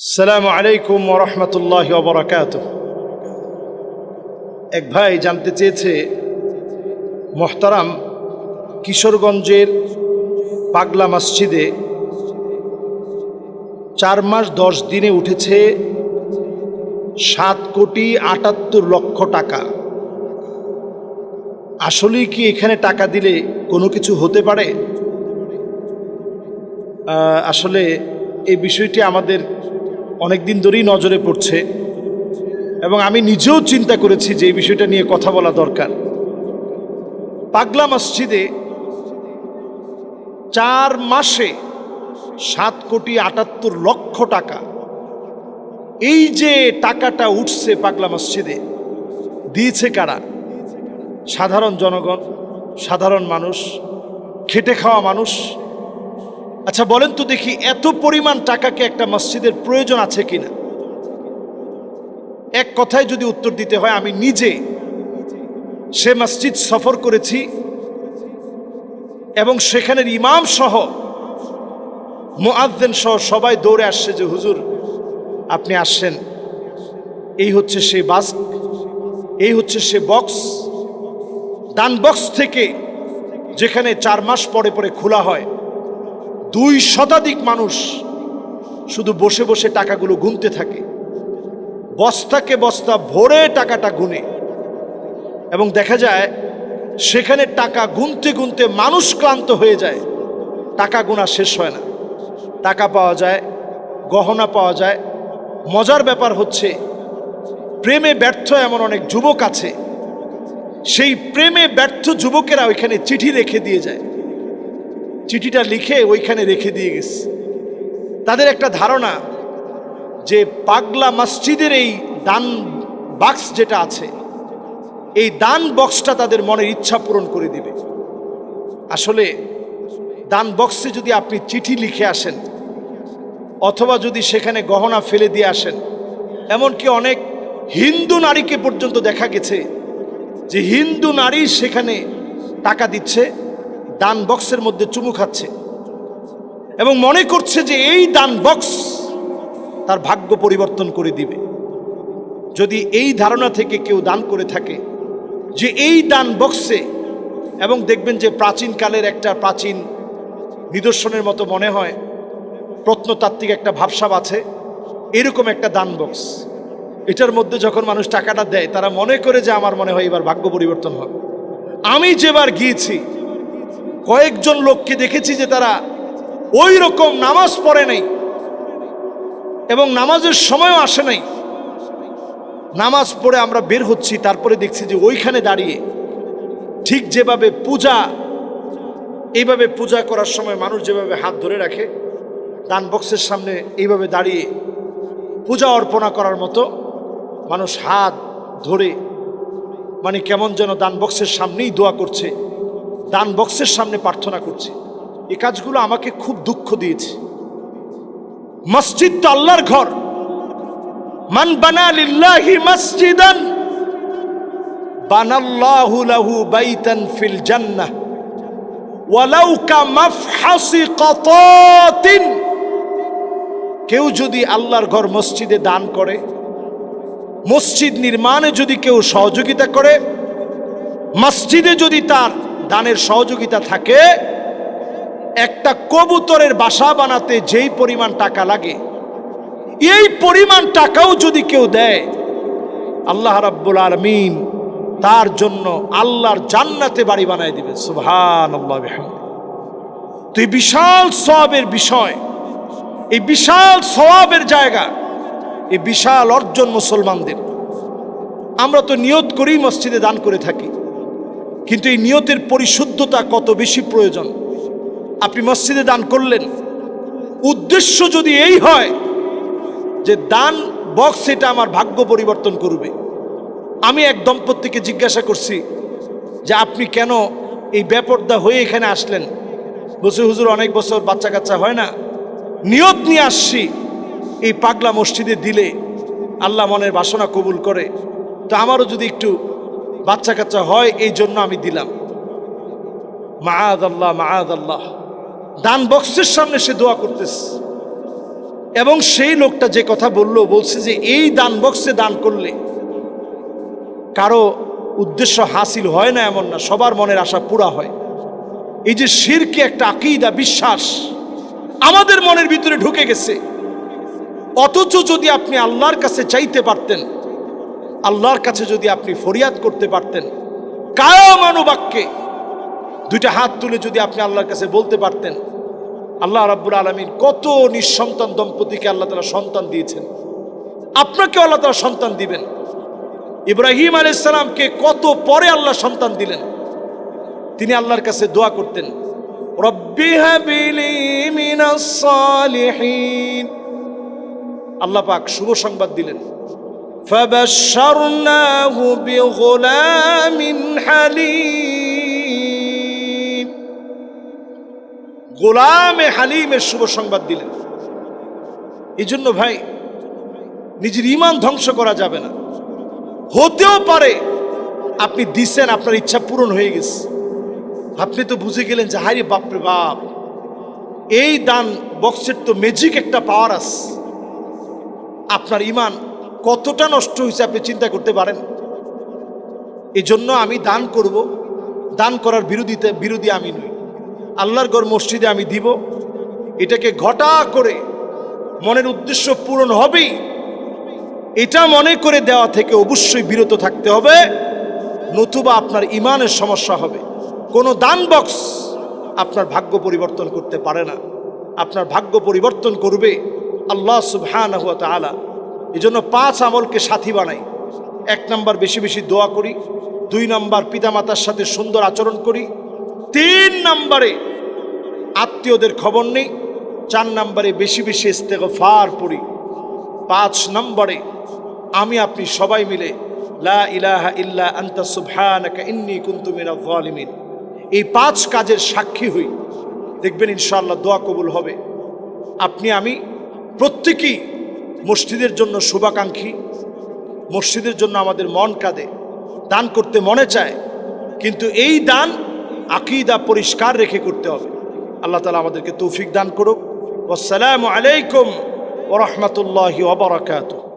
আসসালামু আলাইকুম ওরহমতুল্লাহ বরকাত এক ভাই জানতে চেয়েছে, মোহতারাম কিশোরগঞ্জের পাগলা মসজিদে চার মাস দশ দিনে উঠেছে সাত কোটি আটাত্তর লক্ষ টাকা। আসলেই কি এখানে টাকা দিলে কোনো কিছু হতে পারে? আসলে এই বিষয়টি আমাদের অনেক দিন ধরেই নজরে পড়ছে এবং আমি নিজেও চিন্তা করেছি যে এই বিষয়টা নিয়ে কথা বলা দরকার। পাগলা মসজিদে চার মাসে সাত কোটি আটাত্তর লক্ষ টাকা। এই যে টাকাটা উঠছে পাগলা মসজিদে, দিয়েছে কারা? সাধারণ জনগণ, সাধারণ মানুষ, খেটে খাওয়া মানুষ আচ্ছা বলেন তো দেখি, এত পরিমাণ টাকাকে একটা মসজিদের প্রয়োজন আছে কিনা? এক কথায় যদি উত্তর দিতে হয়, আমি নিজে সে মসজিদ সফর করেছি এবং সেখানের ইমাম সহ মোয়াদ্দেন সহ সবাই দৌড়ে আসছে যে, হুজুর, আপনি আসছেন। এই হচ্ছে সে বাস্ক, এই হচ্ছে সে বক্স। দান বক্স থেকে যেখানে চার মাস পরে পরে খোলা হয় দুই শতাধিক মানুষ শুধু বসে বসে টাকাগুলো গুনতে থাকে। বস্তাকে বস্তা ভরে টাকাটা গুনে। এবং দেখা যায়, সেখানে টাকা গুনতে গুনতে মানুষ ক্লান্ত হয়ে যায়। টাকা গোনা শেষ হয় না। টাকা পাওয়া যায়, গহনা পাওয়া যায়। মজার ব্যাপার হচ্ছে, প্রেমে ব্যর্থ এমন অনেক যুবক আছে। সেই প্রেমে ব্যর্থ যুবকেরা ওইখানে চিঠি রেখে দিয়ে যায়। চিঠিটা লিখে ওইখানে রেখে দিয়ে গেছে। তাদের একটা ধারণা যে পাগলা মসজিদের এই দান বাক্স যেটা আছে, এই দান বক্সটা তাদের মনের ইচ্ছা পূরণ করে দিবে। আসলে দান বক্সে যদি আপনি চিঠি লিখে আসেন, অথবা যদি সেখানে গহনা ফেলে দিয়ে আসেন, এমনকি অনেক হিন্দু নারীকে পর্যন্ত দেখা গেছে যে হিন্দু নারী সেখানে টাকা দিচ্ছে দান বক্সের মধ্যে চুমু খাচ্ছে। এবং মনে করছে যে এই দান বক্স তার ভাগ্য পরিবর্তন করে দিবে। যদি এই ধারণা থেকে কেউ দান করে থাকে যে এই দান বক্সে এবং দেখবেন যে প্রাচীনকালের একটা প্রাচীন নিদর্শনের মতো মনে হয়, প্রত্নতাত্ত্বিক একটা ভাবসাব আছে, এরকম একটা দান বক্স। এটার মধ্যে যখন মানুষ টাকাটা দেয়, তারা মনে করে যে আমার মনে হয় এবার ভাগ্য পরিবর্তন হবে। আমি যেবার গিয়েছি কয়েকজন লোককে দেখেছি যে তারা ওই রকম নামাজ পড়ে নাই এবং নামাজের সময়ও আসে নাই। নামাজ পড়ে আমরা বের হচ্ছি, তারপরে দেখছি যে ওইখানে দাঁড়িয়ে ঠিক যেভাবে পূজা, এইভাবে পূজা করার সময় মানুষ যেভাবে হাত ধরে রাখে দান বক্সের সামনে এইভাবে দাঁড়িয়ে পূজা অর্পণা করার মতো মানুষ হাত ধরে মানে কেমন যেন দান বক্সের সামনেই দোয়া করছে। দান বক্সের সামনে প্রার্থনা করছে। এ কাজগুলো আমাকে খুব দুঃখ দিয়েছে। মসজিদ তো আল্লাহর ঘর। মান বানা লিল্লাহি মসজিদান, বানাল্লাহু লাহু বাইতান ফিল জান্নাহ, ওয়ালাউ কা মাফহাসি কতাতিন। কেউ যদি আল্লাহর ঘর মসজিদে দান করে, মসজিদ নির্মাণে যদি কেউ সহযোগিতা করে, মসজিদে যদি তার দানের সহযোগিতা থাকে, একটা কবুতরের বাসা বানাতে যেই পরিমাণ টাকা লাগে, এই পরিমাণ টাকাও যদি কেউ দেয়, আল্লাহ রাব্বুল আলমিন তার জন্য আল্লাহর জান্নাতে বাড়ি বানায় দিবে সুভান আল্লাহ তো এই বিশাল সবের বিষয়, এই বিশাল সওয়াবের জায়গা, এই বিশাল অর্জন মুসলমানদের। আমরা তো নিয়ত করেই মসজিদে দান করে থাকি। কিন্তু এই নিয়তের পরিশুদ্ধতা কত বেশি প্রয়োজন? আপনি মসজিদে দান করলেন। উদ্দেশ্য যদি এই হয় যে দান বক্স এটা আমার ভাগ্য পরিবর্তন করবে। আমি এক দম্পতিকে জিজ্ঞাসা করছি যে আপনি কেন এই ব্যাপারদা হয়ে এখানে আসলেন? বসে হুজুর, অনেক বছর বাচ্চা কাচ্চা হয় না। নিয়ত নিয়ে আসছি। এই পাগলা মসজিদে দিলে আল্লাহ মনের বাসনা কবুল করে। তো আমারও যদি একটু বাচ্চা কাচ্চা হয়, এই জন্য আমি দিলাম। মাআদ আল্লাহ মাআদ আল্লাহ দান বক্সের সামনে সে দোয়া করতেছে। এবং সেই লোকটা যে কথা বলল, বলছে যে এই দান বক্সে দান করলে কারও উদ্দেশ্য হাসিল হয় না এমন না, সবার মনের আশা পুরা হয়। এই যে শিরকে একটা আকিদা, বিশ্বাস আমাদের মনের ভিতরে ঢুকে গেছে। অথচ যদি আপনি আল্লাহর কাছে চাইতে পারতেন আল্লাহর কাছে যদি আপনি ফরিয়াদ করতে পারতেন, কায়ামানুবাক্যে দুইটা হাত তুলে যদি আপনি আল্লাহর কাছে বলতে পারতেন, আল্লাহ রাব্বুল আলমিন কত নিঃসন্তান দম্পতিকে আল্লাহ তালা সন্তান দিয়েছেন। আপনাকে আল্লাহ তালা সন্তান দিবেন। ইব্রাহিম আলাইসালামকে কত পরে আল্লাহ সন্তান দিলেন। তিনি আল্লাহর কাছে দোয়া করতেন আল্লাহ পাক শুভ সংবাদ দিলেন। فبشرناه بغلام حليم গোলামে হালিমের শুভ সংবাদ দিলেন এই জন্য ভাই নিজের ইমান ধ্বংস করা যাবে না হতেও পারে আপনি দিছেন আপনার ইচ্ছা পূরণ হয়ে গেছে আপনি তো বুঝে গেলেন যে হাইরে বাপরে বাপ এই দান বক্সের তো ম্যাজিক একটা পাওয়ার আছে আপনার ইমান কতটা নষ্ট হয়েছে আপনি চিন্তা করতে পারেন? এই জন্য আমি দান করব। দান করার বিরোধিতা বিরোধী আমি নই। আল্লাহর গড় মসজিদে আমি দিব। এটাকে ঘটা করে মনের উদ্দেশ্য পূরণ হবেই। এটা মনে করে দেওয়া থেকে অবশ্যই বিরত থাকতে হবে। নতুবা আপনার ইমানের সমস্যা হবে। কোনো দান বক্স আপনার ভাগ্য পরিবর্তন করতে পারে না। আপনার ভাগ্য পরিবর্তন করবে আল্লাহ সুবহানাহু ওয়া তাআলা। এই জন্য পাঁচ আমলকে সাথী বানাই। এক নাম্বার বেশি বেশি দোয়া করি, দুই নাম্বার পিতামাতার সাথে সুন্দর আচরণ করি, তিন নাম্বারে আত্মীয়দের খবর নেই, চার নাম্বারে বেশি বেশি ইস্তেগফার পড়ি, পাঁচ নম্বরে আমি আপনি সবাই মিলে, লা ইলাহা ইল্লা আন্তা সুবহানাকা ইন্নী কুনতু মিনাজ জালিমিন এই পাঁচ কাজের সাক্ষী হই। দেখবেন ইনশাআল্লাহ দোয়া কবুল হবে। আপনি আমি প্রত্যেকেই মসজিদের জন্য শুভাকাঙ্ক্ষী, মসজিদের জন্য আমাদের মন কাঁদে, দান করতে মনে চায়, কিন্তু এই দান আকিদা পরিষ্কার রেখে করতে হবে। আল্লাহ তালা আমাদেরকে তৌফিক দান করুক। আসসালামু আলাইকুম ওরহমতুল্লাহি ওবরাকাতুহ